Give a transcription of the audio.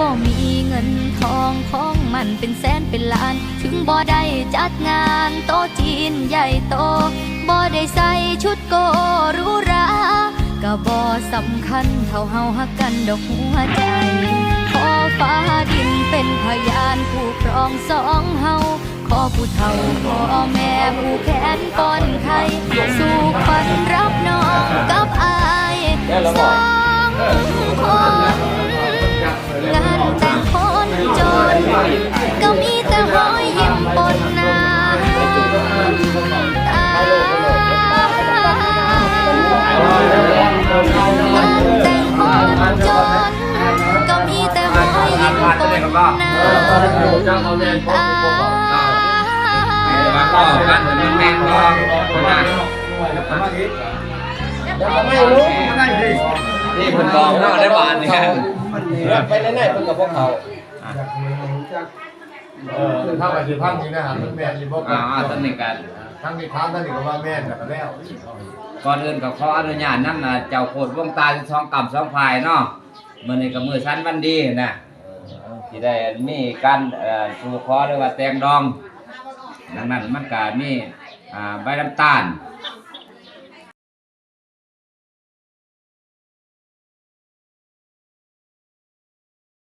บ่มีเงินทองของมันเป็นแสนเป็นล้าน ถึงบ่ได้จัดงานโตะจีนใหญ่โตบ่ได้ใส่ชุดโกรูหราก็บ่สำคัญเท่าเฮาฮักกันดอกหัวใจขอฟ้าดินเป็นพยานผู้ครองสองเฮาขอผู้เฒ่าขอแม่ผู้แขนป้อนไข่ ยิ้มบนหน้าตามาก็กันมันแม่งก็นะไม่รู้นี่คุณกองเนาได้บานเนี่ฮะไปเล่นๆเพิ่นกับพวกเขาเออถ้าไปสิพังนี่นะฮะแม่นอีบ่อ่าอ่าท่านนี่กันทั้งนี้ถามท่านนี่ก็ว่าแม่นกันแล้วก่อนอื่นก็ขออนุญาตนำนนะเจ้าโคตรวงตาสองกำสองพายเนาะมื้อนี้ก็มื้อชั้นวันดีนะ ที่ได้มีการสู่ขอหรือว่าแตงดอง ดังนั้นมันก็มีอ่ใบน้ำตาล